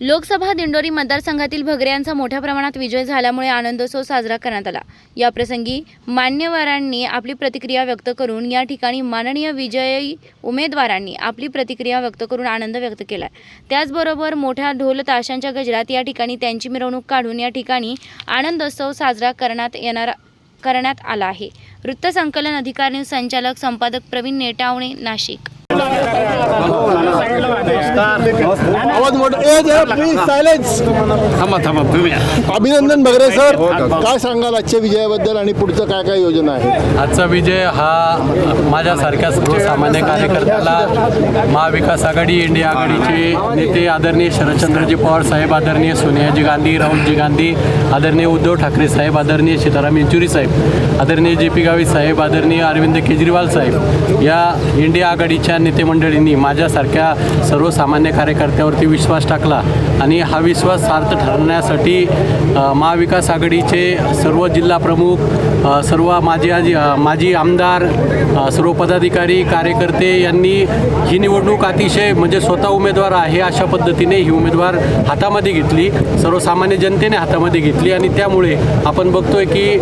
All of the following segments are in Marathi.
लोकसभा दिंडोरी मतदारसंघातील भगरे यांचा मोठ्या प्रमाणात विजय झाल्यामुळे आनंदोत्सव साजरा करण्यात आला. याप्रसंगी मान्यवरांनी आपली प्रतिक्रिया व्यक्त करून या ठिकाणी माननीय विजयी उमेदवारांनी आपली प्रतिक्रिया व्यक्त करून आनंद व्यक्त केला त्याचबरोबर मोठ्या ढोल ताशांच्या गजरात या ठिकाणी त्यांची मिरवणूक काढून या ठिकाणी आनंदोत्सव साजरा करण्यात येणार करण्यात आला आहे. वृत्तसंकलन अधिकारी संचालक संपादक प्रवीण नेटावणे नाशिक. अभिनंदन बगरे सर. काय सांगाल आजच्या विजयाबद्दल आणि पुढचं काय काय योजना आहे? आजचा विजय हा माझ्यासारख्या सर्वसामान्य कार्यकर्त्याला महाविकास आघाडी इंडिया आघाडीचे नेते आदरणीय शरदचंद्रजी पवार साहेब आदरणीय सोनियाजी गांधी राहुलजी गांधी आदरणीय उद्धव ठाकरे साहेब आदरणीय सीताराम येचुरी साहेब आदरणीय जे पी गावी साहेब आदरणीय अरविंद केजरीवाल साहेब या इंडिया आघाडीच्या नेते मंडळींनी माझ्यासारख्या सर्वसामान्य कार्यकर्त्यावरती विश्वास टाकला. आणि हा विश्वास सार्थ ठरवण्यासाठी महाविकास आघाडीचे सर्व जिल्हा प्रमुख सर्व माजी आजी माजी आमदार सर्व पदाधिकारी कार्यकर्ते यांनी ही निवडणूक अतिशय म्हणजे स्वतः उमेदवार आहे अशा पद्धतीने ही उमेदवार हातामध्ये घेतली सर्वसामान्य जनतेने हातामध्ये घेतली. आणि त्यामुळे आपण बघतोय की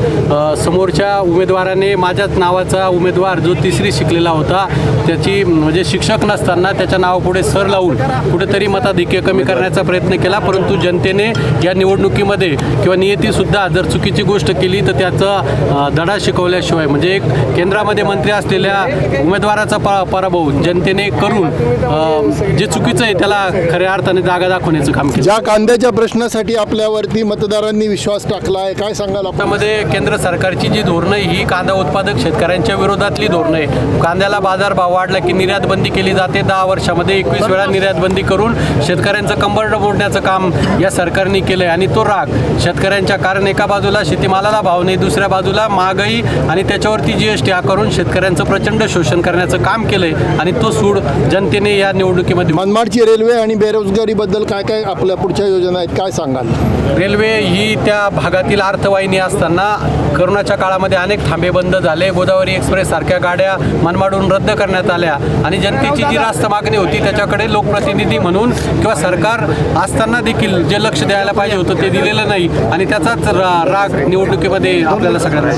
समोरच्या उमेदवाराने माझ्याच नावाचा उमेदवार जो तिसरी शिकलेला होता त्याची म्हणजे शिक्षक नसताना त्याच्या नावापुढे सर लावून कुठेतरी मताधिक्य कमी करण्याचा प्रयत्न केला परंतु जनतेने या निवडणुकीमध्ये किंवा नियतीसुद्धा जर चुकीची गोष्ट केली तर त्याचा धडा शिकवल्याशिवाय म्हणजे एक केंद्रामध्ये मंत्री असलेल्या उमेदवाराचा प पराभव जनतेने करून जे चुकीचं आहे त्याला खऱ्या अर्थाने जागा दाखवण्याचं काम केलं. ज्या कांद्याच्या प्रश्नासाठी आपल्यावरती मतदारांनी विश्वास टाकला आहे काय सांगाल त्यामध्ये केंद्र सरकारची जी धोरणं ही कांदा उत्पादक शेतकऱ्यांच्या विरोधातली धोरणं आहे. कांद्याला बाजारभाव वाढला की निर्यात बंदी केली जाते. दहा वर्षामध्ये एकवीस वेळा निर्यात बंदी करून शेतकऱ्यांचं कंबरड मोडण्याचं काम या सरकारने केलं आहे आणि तो राग शेतकऱ्यांच्या कारण एका बाजूला शेतीमालाला भाव नाही दुसऱ्या बाजूला महागाई आणि त्याच्यावरती जी एस टी आकारून शेतकऱ्यांचं प्रचंड शोषण करण्याचं काम केलं आहे आणि तो सूड जनतेने या निवडणुकीमध्ये मनमाडची रेल्वे आणि बेरोजगारीबद्दल काय काय आपल्या पुढच्या योजना आहेत काय सांगाल? रेल्वे ही त्या भागातील अर्थवाहिनी असताना करोनाच्या काळामध्ये अनेक थांबे बंद झाले. गोदावरी एक्सप्रेस सारख्या गाड्या मनमाडून रद्द करण्यात आल्या. आणि जनतेची जी रास्त मागणी होती त्याच्याकडे लोकप्रतिनिधी म्हणून किंवा सरकार असताना देखील जे लक्ष द्यायला पाहिजे होतं ते दिलेलं नाही. आणि त्याचाच रा- राग निवडणुकीमध्ये आपल्याला सगळ्यांना